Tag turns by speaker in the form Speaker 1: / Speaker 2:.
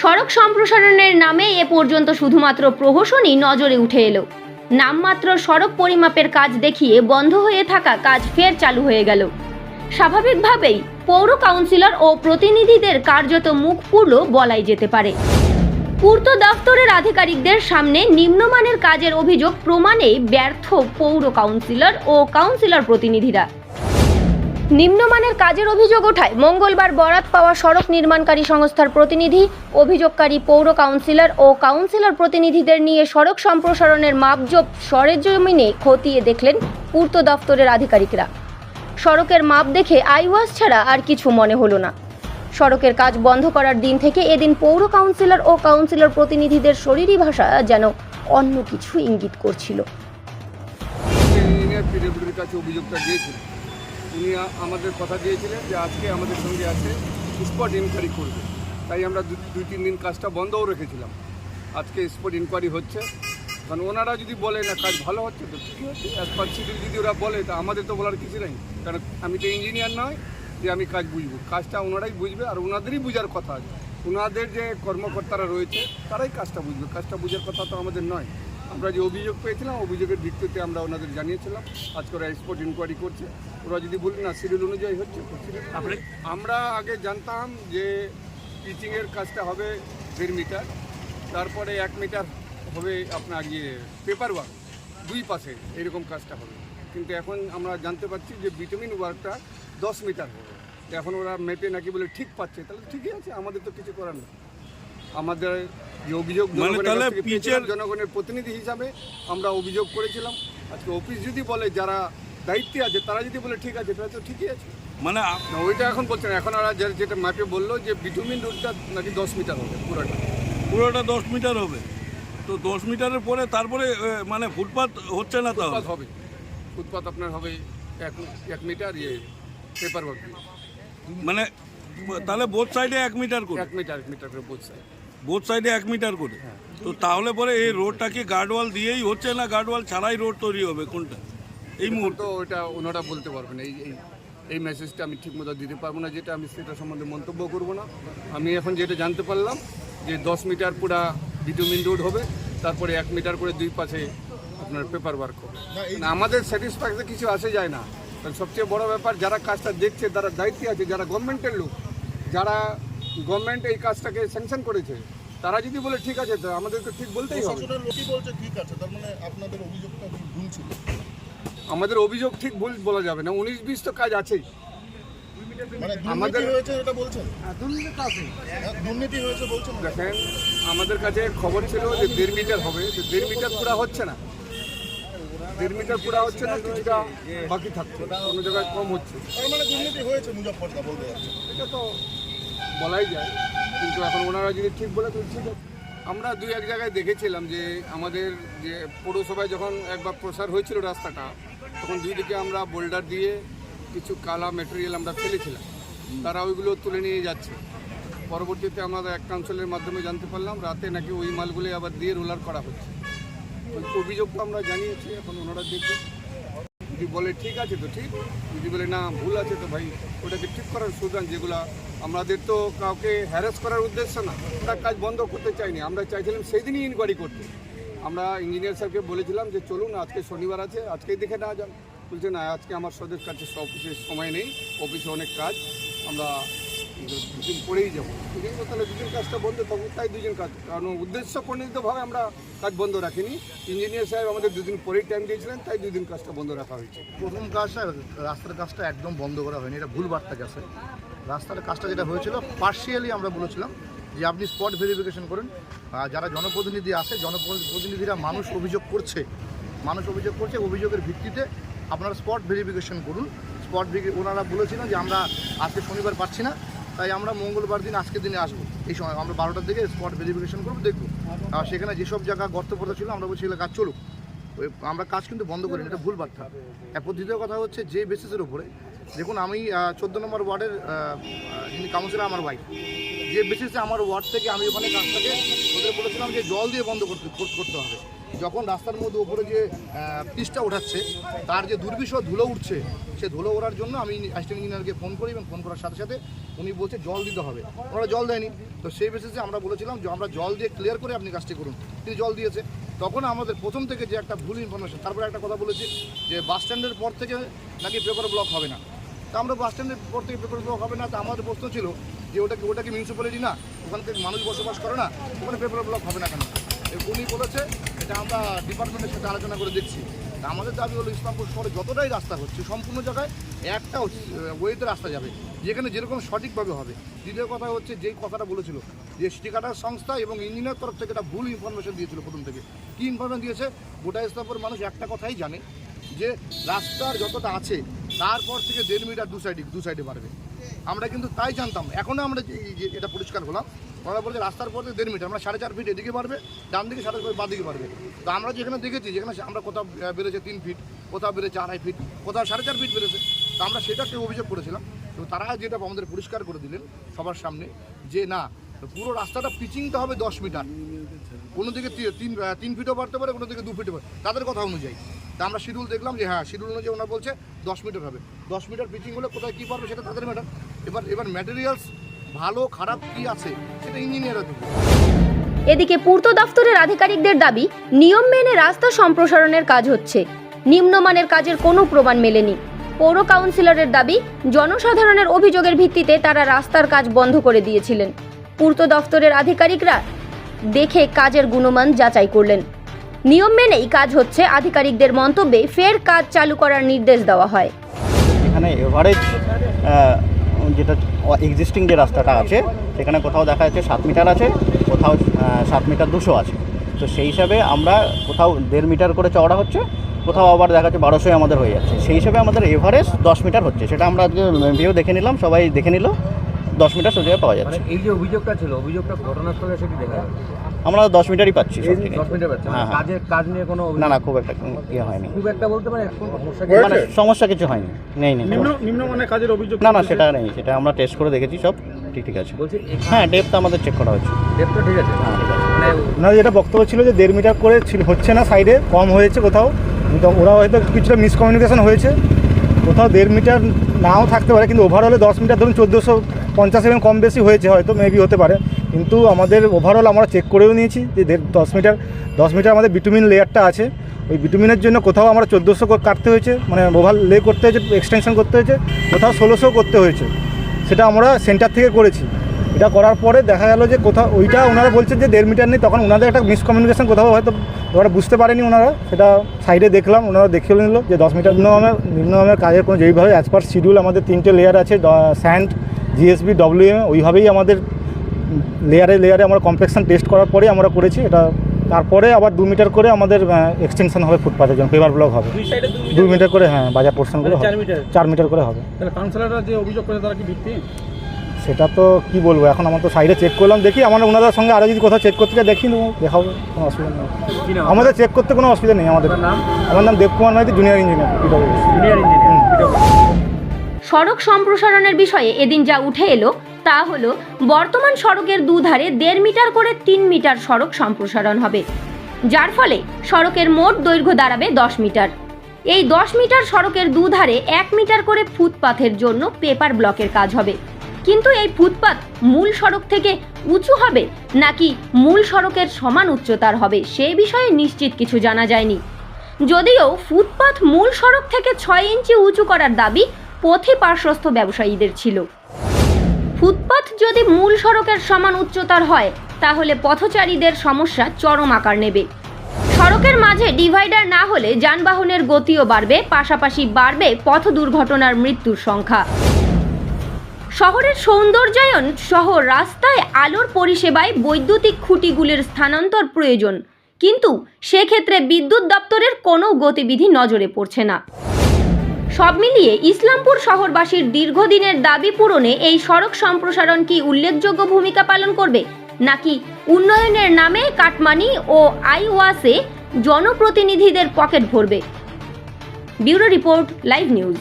Speaker 1: সড়ক সম্প্রসারণের নামে এ পর্যন্ত শুধুমাত্র প্রহসনই নজরে উঠে এলো। নামমাত্র সড়ক পরিমাপের কাজ দেখিয়ে বন্ধ হয়ে থাকা কাজ ফের চালু হয়ে গেল। স্বাভাবিকভাবেই পৌর কাউন্সিলর ও প্রতিনিধিদের কার্যত মুখ পুরল বলাই যেতে পারে। পূর্ত দফতরের আধিকারিকদের সামনে নিম্নমানের কাজের অভিযোগ প্রমাণে ব্যর্থ পৌর কাউন্সিলর ও কাউন্সিলর প্রতিনিধিরা। নিম্নমানের কাজের অভিযোগ ওঠায় মঙ্গলবার বরাত পাওয়া সড়ক নির্মাণকারী সংস্থার প্রতিনিধি, অভিযোগকারী পৌর কাউন্সিলর ও কাউন্সিলর প্রতিনিধিদের নিয়ে সড়ক সম্প্রসারণের মাপজোপ সরেজমিনে খতিয়ে দেখলেন পূর্ত দফতরের আধিকারিকরা। সড়কের মাপ দেখে আইওয়াস ছাড়া আর কিছু মনে হলো না। সড়কের কাজ বন্ধ করার দিন থেকে এদিন পৌর কাউন্সিলর ও কাউন্সিলর প্রতিনিধিদের শরীরী ভাষা যেন অন্য কিছু ইঙ্গিত করছিল।
Speaker 2: উনি আমাদের কথা দিয়েছিলেন যে আজকে আমাদের সঙ্গে আছে স্পট ইনকোয়ারি করবে। তাই আমরা দুই, তিন দিন কাজটা বন্ধও রেখেছিলাম। আজকে স্পট ইনকোয়ারি হচ্ছে। কারণ ওনারা যদি বলে না কাজ ভালো হচ্ছে, তো ঠিকই হচ্ছে? অ্যাজ পার শিডিউল যদি ওরা বলে, তা আমাদের তো বলার কিছু নেই। কারণ আমি তো ইঞ্জিনিয়ার নয় যে আমি কাজ বুঝব। কাজটা ওনারাই বুঝবে আর ওনাদেরই বুঝার কথা আছে। ওনাদের যে কর্মকর্তারা রয়েছে, তারাই কাজটা বুঝবে। কাজটা বুঝার কথা তো আমাদের নয়। আমরা যে অভিযোগ পেয়েছিলাম, অভিযোগের ভিত্তিতে আমরা ওনাদের জানিয়েছিলাম। আজকে ওরা স্পট ইনকোয়ারি করছে। ওরা যদি বলি না শিডিউল অনুযায়ী হচ্ছে আমরা আগে জানতাম যে পিচিংয়ের কাজটা হবে দেড় মিটার তারপরে এক মিটার হবে আপনার ইয়ে পেপার ওয়ার্ক দুই পাশে এরকম কাজটা হবে। কিন্তু এখন আমরা জানতে পারছি যে ভিটামিন ওয়ার্কটা দশ মিটার হবে। এখন ওরা মেপে নাকি বলে ঠিক পাচ্ছে। তাহলে ঠিকই আছে আমাদের তো কিছু করার নেই। আমাদের যে অভিযোগ
Speaker 3: মানে
Speaker 2: জনগণের প্রতিনিধি হিসাবে আমরা অভিযোগ করেছিলাম। আজকে অফিস যদি বলে যারা দায়িত্বে আছে তারা যদি বলে ঠিক আছে তাহলে তো ঠিকই আছে।
Speaker 3: মানে
Speaker 2: না ওইটা এখন বলছেন এখন যে- যেটা ম্যাপে বলল যে বিটুমিন রোডটা নাকি দশ মিটার হবে পুরোটা।
Speaker 3: পুরোটা দশ মিটার হবে। তো দশ মিটারের পরে তারপরে মানে ফুটপাত হচ্ছে না তাহলে?
Speaker 2: হবে। ফুটপাত আপনার হবে এক এক মিটার ইয়ে পেপার
Speaker 3: মানে তাহলে বোথ সাইডে এক মিটার করে?
Speaker 2: এক মিটার এক মিটার করে বোঝ
Speaker 3: বোথ সাইডে এক মিটার করে? তো তাহলে পরে এই রোডটা কি গার্ডওয়াল দিয়েই হচ্ছে না গার্ডওয়াল ছাড়াই রোড তৈরি হবে কোনটা? এই মুহূর্তে।
Speaker 2: ওটা ওনারা বলতে পারবেন এই এই এই মেসেজটা আমি ঠিক মতো দিতে পারব না যেটা আমি সেটা সম্বন্ধে মন্তব্য করব না। আমি এখন যেটা জানতে পারলাম যে দশ মিটার পুরা বিটুমিন রোড হবে তারপরে এক মিটার করে দুই পাশে আপনার পেপার ওয়ার্ক হবে। না, আমাদের স্যাটিসফ্যাকশন কিছু আসে যায় না। কারণ সবচেয়ে বড় ব্যাপার যারা কাজটা দেখছে তারা দায়িত্বে আছে যারা গভর্নমেন্টের লোক যারা গভর্নমেন্ট এই কাজটাকে স্যাংশন করেছে তারা যদি বলে ঠিক আছে তো আমাদেরকে ঠিক বলতেই হবে।
Speaker 4: লোকই বলছে ঠিক আছে। তার মানে আপনাদের অভিযোগটা ভুল ছিল।
Speaker 2: আমাদের অভিযোগ ঠিক ভুল বলা যাবে না উনিশ বিশ তো কাজ আছেই।
Speaker 4: মানে
Speaker 2: আমাদের-
Speaker 4: হয়েছে এটা বলছেন? হ্যাঁ, দুর্নীতি হয়েছে বলছেন
Speaker 2: দেখেন আমাদের কাছে খবর ছিল যে দেড় মিটার হবে যে দেড় মিটার পুরা হচ্ছে না। দেড় মিটার পুরা হচ্ছে না কিছুটা বাকি থাকছে অন্য জায়গায় কম হচ্ছে।
Speaker 4: মানে
Speaker 2: এটা তো বলাই যায় কিন্তু এখন ওনারা যদি ঠিক বলে তো ঠিক আছে। আমরা দুই এক জায়গায় দেখেছিলাম যে আমাদের যে পৌরসভায় যখন একবার প্রসার হয়েছিল রাস্তাটা তখন দুই দিকে আমরা বোল্ডার দিয়ে কিছু কালা মেটেরিয়াল আমরা ফেলেছিলাম। তারা ওইগুলো তুলে নিয়ে যাচ্ছে। পরবর্তীতে আমরা এক কাউন্সিলের মাধ্যমে জানতে পারলাম, রাতে নাকি ওই মালগুলো আবার দিয়ে রোলার করা হচ্ছে। ওই অভিযোগ আমরা জানিয়েছি, এখন ওনারা দেখবে যদি বলে ঠিক আছে তো ঠিক, যদি বলে না ভুল আছে তো ভাই, ওটাকে ঠিক করার সুদান যেগুলা আমাদের তো কাউকে হ্যারাস করার উদ্দেশ্য না ওটা কাজ বন্ধ করতে চাইনি। আমরা চাইছিলাম সেই দিনই ইনকোয়ারি করতে। আমরা ইঞ্জিনিয়ার স্যারকে বলেছিলাম যে চলুন, আজকে শনিবার আছে, আজকেই দেখে নেওয়া যান বলছে, না, আজকে আমার সদের কাছে অফিসে সময় নেই অফিসে অনেক কাজ, আমরা দুদিন পরেই যাব। ঠিক আছে, তাহলে দুদিন কাজটা বন্ধ থাকুক তাই দুদিন কাজ। কারণ উদ্দেশ্য প্রণীতভাবে আমরা কাজ বন্ধ রাখিনি। ইঞ্জিনিয়ার সাহেব আমাদের দুদিন পরেই টাইম দিয়েছিলেন, তাই দুদিন কাজটা বন্ধ রাখা হয়েছে।
Speaker 4: প্রথম কাজটা রাস্তার কাজটা একদম বন্ধ করা হয়নি, এটা ভুল বার্তা গেছে। রাস্তার কাজটা যেটা হয়েছিল পার্শিয়ালি আমরা বলেছিলাম যে আপনি স্পট ভেরিফিকেশন করুন। যারা জনপ্রতিনিধি আছে, জনপ্রতিনিধিরা মানুষ অভিযোগ করছে, মানুষ অভিযোগ করছে, অভিযোগের ভিত্তিতে আপনারা স্পট ভেরিফিকেশন করুন। স্পট ওনারা বলেছিলেন যে আমরা আজকে শনিবার পাচ্ছি না, তাই আমরা মঙ্গলবার দিন, আজকের দিনে আসব। এই সময় আমরা বারোটার দিকে স্পট ভেরিফিকেশন করব, দেখব। আর সেখানে যেসব জায়গা গর্ত পড়া ছিল, আমরা বলছি কাজ চলুক। আমরা কাজ কিন্তু বন্ধ করিনি, এটা ভুল বার্তা। দ্বিতীয় কথা হচ্ছে, যে বেসিসের উপরে দেখুন, আমি চোদ্দ নম্বর ওয়ার্ডের যিনি কাউন্সিলর, আমার ওয়াইফ যে বেসিসে আমার ওয়ার্ড থেকে আমি ওখানে কাজটাকে, ওদের বলেছিলাম যে জল দিয়ে বন্ধ করতে করতে হবে। যখন রাস্তার মধ্যে ওপরে যে পিসটা ওঠাচ্ছে, তার যে দুর্বিষহ ধুলো উঠছে, সে ধুলো ওড়ার জন্য আমি অ্যাসিস্ট্যান্ট ইঞ্জিনিয়ারকে ফোন করি এবং ফোন করার সাথে সাথে উনি বলছে জল দিতে হবে। ওনারা জল দেয়নি। তো সেই বেসিসে আমরা বলেছিলাম যে, আমরা জল দিয়ে ক্লিয়ার করে আপনি কাজটি করুন। তিনি জল দিয়েছে। তখন আমাদের প্রথম থেকে যে একটা ভুল ইনফরমেশন তারপরে একটা কথা বলেছি যে, বাস স্ট্যান্ডের পর থেকে নাকি পেপার ব্লক হবে না। তা আমরা বাস স্ট্যান্ডের পর থেকে পেপার ব্লক হবে না? তা আমাদের প্রশ্ন ছিল যে ওটা কি ওটা কি মিউনিসিপ্যালিটি না? ওখান থেকে মানুষ বসবাস করে না? ওখানে পেপার ব্লক হবে না কেন? উনি বলেছে, এটা আমরা ডিপার্টমেন্টের সাথে আলোচনা করে দেখছি। আমাদের দাবি হলো ইসলামপুর শহরে যতটাই রাস্তা হচ্ছে, সম্পূর্ণ জায়গায় একটা ওয়েতে রাস্তা যাবে। যেখানে যেরকম সঠিকভাবে হবে। দ্বিতীয় কথা হচ্ছে, যেই কথাটা বলেছিল, যে স্টিকাটার সংস্থা এবং ইঞ্জিনিয়ার তরফ থেকে একটা ভুল ইনফরমেশন দিয়েছিল প্রথম থেকে। কী ইনফরমেশন দিয়েছে? গোটা ইসলামপুর মানুষ একটা কথাই জানে যে রাস্তার যতটা আছে তারপর থেকে দেড় মিটার দু সাইডে দু সাইডে বাড়বে। আমরা কিন্তু তাই জানতাম। এখনও আমরা যে- এটা পরিষ্কার হলাম। ওরা বলছে রাস্তার পর দেড় মিটার, আমরা সাড়ে চার ফিট এদিকে বাড়বে, ডান দিকে সাড়ে চার বাঁ দিকে বাড়বে। তো আমরা যেখানে দেখেছি, যেখানে আমরা কোথাও বেড়েছে তিন ফিট কোথাও বেড়েছে আড়াই ফিট কোথাও সাড়ে চার ফিট বেড়েছে তো আমরা সেটাকে অভিযোগ করেছিলাম। তো তারা যেটা আমাদের পরিষ্কার করে দিলেন সবার সামনে যে, না পুরো রাস্তাটা পিচিংটা হবে দশ মিটার। কোনো দিকে তিন তিন ফিটও বাড়তে পারে, কোনো দিকে দু ফিটও পারে তাদের কথা অনুযায়ী। তা আমরা শিডিউল দেখলাম যে হ্যাঁ শিডিউল অনুযায়ী ওনারা বলছে দশ মিটার হবে। দশ মিটার পিচিং হলে কোথায় কী পারবে সেটা তাদের ম্যাটার এবার এবার ম্যাটেরিয়ালস ভালো, খারাপ কী আছে সেটা ইঞ্জিনিয়াররা দেখবে।
Speaker 1: এদিকে পূর্ত দফতরের আধিকারিকদের দাবি, নিয়ম মেনে রাস্তা সম্প্রসারণের কাজ হচ্ছে। নিম্নমানের কাজের কোনো প্রমাণ মেলেনি। পৌর কাউন্সিলরের দাবি, জনসাধারণের অভিযোগের ভিত্তিতে তারা রাস্তার কাজ বন্ধ করে দিয়েছিলেন। পূর্ত দফতরের আধিকারিকরা দেখে কাজের গুণমান যাচাই করলেন। নিয়ম মেনেই কাজ হচ্ছে, আধিকারিকদের মন্তব্যে ফের কাজ চালু করার নির্দেশ দেওয়া হয়।
Speaker 5: এখানে এভারেজ যেটা এক্সিস্টিং যে রাস্তাটা আছে, সেখানে কোথাও দেখা যাচ্ছে সাত মিটার আছে, কোথাও সাত মিটার দুশো আছে। তো সেই হিসাবে আমরা কোথাও দেড় মিটার করে চওড়া হচ্ছে, কোথাও আবার দেখা যাচ্ছে বারোশোই আমাদের হয়ে যাচ্ছে। সেই হিসাবে আমাদের এভারেজ দশ মিটার হচ্ছে। সেটা আমরা আজকে ভিউ দেখে নিলাম, সবাই দেখে নিল। দশ মিটার সোজা পাওয়া
Speaker 6: মানে
Speaker 5: যাচ্ছে।
Speaker 6: এই যে অভিযোগটা ছিল অভিযোগটা ঘটনাস্থলে কি দেখা
Speaker 5: আমরা দশ মিটারই পাচ্ছি
Speaker 6: মানে
Speaker 5: হ্যাঁ, হ্যাঁ।
Speaker 6: কাজের কাজ নিয়ে কোনো
Speaker 5: না না খুব একটা ইয়ে হয়নি।
Speaker 6: খুব একটা বলতে মানে সমস্যা
Speaker 5: মানে সমস্যা কিছু হয়নি। নেই নেই
Speaker 7: নিম্নমানের কাজের অভিযোগ
Speaker 5: না না সেটা নেই সেটা আমরা টেস্ট করে দেখেছি সব ঠিক ঠিক আছে।
Speaker 6: বলছি
Speaker 5: হ্যাঁ ডেপটা আমাদের চেক করা হয়েছে।
Speaker 6: ডেপটা ঠিক আছে।
Speaker 5: হ্যাঁ ঠিক আছে।
Speaker 6: মানে
Speaker 7: যেটা বক্তব্য ছিল যে দেড় মিটার করে হচ্ছে না সাইডে কম হয়েছে কোথাও। কিন্তু ওরা হয়তো কিছুটা মিসকমিউনিকেশন হয়েছে। কোথাও দেড় মিটার নাও থাকতে পারে কিন্তু ওভারঅলে দশ মিটার ধরুন চোদ্দোশো পঞ্চাশ এম কম বেশি হয়েছে হয়তো মেবি হতে পারে। কিন্তু আমাদের ওভারঅল আমরা চেক করেও নিয়েছি যে দশ মিটার দশ মিটার আমাদের বিটুমিন লেয়ারটা আছে। ওই বিটুমিনের জন্য কোথাও আমরা চোদ্দোশো কাটতে হয়েছে মানে ওভার লে করতে হয়েছে এক্সটেনশন করতে হয়েছে, কোথাও ষোলোশো করতে হয়েছে। সেটা আমরা সেন্টার থেকে করেছি। এটা করার পরে দেখা গেল যে কোথাও, ওইটা ওনারা বলছেন যে দেড় মিটার নেই, তখন ওনাদের একটা মিসকমিউনিকেশন কোথাও হয়তো ওরা বুঝতে পারেনি ওনারা। সেটা সাইডে দেখলাম, ওনারা দেখে নিল যে দশ মিটার নিম্নমানের নিম্নমানের কাজের কোনো যেইভাবে অ্যাজ পার শিডিউল আমাদের তিনটে লেয়ার আছে স্যান্ড জিএসবি ডব্লিউএম ওইভাবেই আমাদের লেয়ারে লেয়ারে আমরা কমপ্লেকশন টেস্ট করার পরে আমরা করেছি। এটা তারপরে আবার দু মিটার করে আমাদের এক্সটেনশন হবে ফুটপাথের জন্য পেপার ব্লক হবে।
Speaker 8: দুই
Speaker 7: দু মিটার করে? হ্যাঁ বাজার পোর্শন করে
Speaker 8: চার মিটার
Speaker 7: করে হবে।
Speaker 8: যে অভিযোগ করে তারা কি ভিত্তি?
Speaker 7: সেটা তো কি বলব এখন আমার তো সাইডে চেক করলাম দেখি আমার ওনাদের সঙ্গে আরও যদি কোথাও চেক করতে চাই দেখি নেব দেখাবো কোনো অসুবিধা নেই। আমাদের চেক করতে কোনো অসুবিধা নেই আমাদের। আমার নাম Debkumar Maity junior engineer
Speaker 6: junior engineer
Speaker 1: সড়ক সম্প্রসারণের বিষয়ে এদিন যা উঠে এলো, তা হলো, বর্তমান সড়কের দুধারে দেড় মিটার করে তিন মিটার সড়ক সম্প্রসারণ হবে। যার ফলে সড়কের মোট দৈর্ঘ্য দাঁড়াবে দশ মিটার। এই দশ মিটার সড়কের দুধারে এক মিটার করে ফুটপাথের জন্য পেপার ব্লকের কাজ হবে। কিন্তু এই ফুটপাথ মূল সড়ক থেকে উঁচু হবে নাকি মূল সড়কের সমান উচ্চতার হবে, সে বিষয়ে নিশ্চিত কিছু জানা যায়নি। যদিও ফুটপাথ মূল সড়ক থেকে ছয় ইঞ্চি উঁচু করার দাবি পথে পার্শ্বস্থ ব্যবসায়ীদের ছিল। ফুটপাথ যদি মূল সড়কের সমান উচ্চতার হয়, তাহলে পথচারীদের সমস্যা চরম আকার নেবে। সড়কের মাঝে ডিভাইডার না হলে যানবাহনের গতিও বাড়বে, পাশাপাশি বাড়বে পথ দুর্ঘটনার মৃত্যুর সংখ্যা। শহরের সৌন্দর্যায়ন সহ রাস্তায় আলোর পরিষেবায় বৈদ্যুতিক খুঁটিগুলির স্থানান্তর প্রয়োজন, কিন্তু সেক্ষেত্রে বিদ্যুৎ দপ্তরের কোনো গতিবিধি নজরে পড়ছে না। সব মিলিয়ে ইসলামপুর শহরবাসীর দীর্ঘদিনের দাবি পূরণে এই সড়ক সম্প্রসারণ কি উল্লেখযোগ্য ভূমিকা পালন করবে? নাকি উন্নয়নের নামে কাটমানি ও আইওয়াসে জনপ্রতিনিধিদের পকেট ভরবে? Bureau report, live news.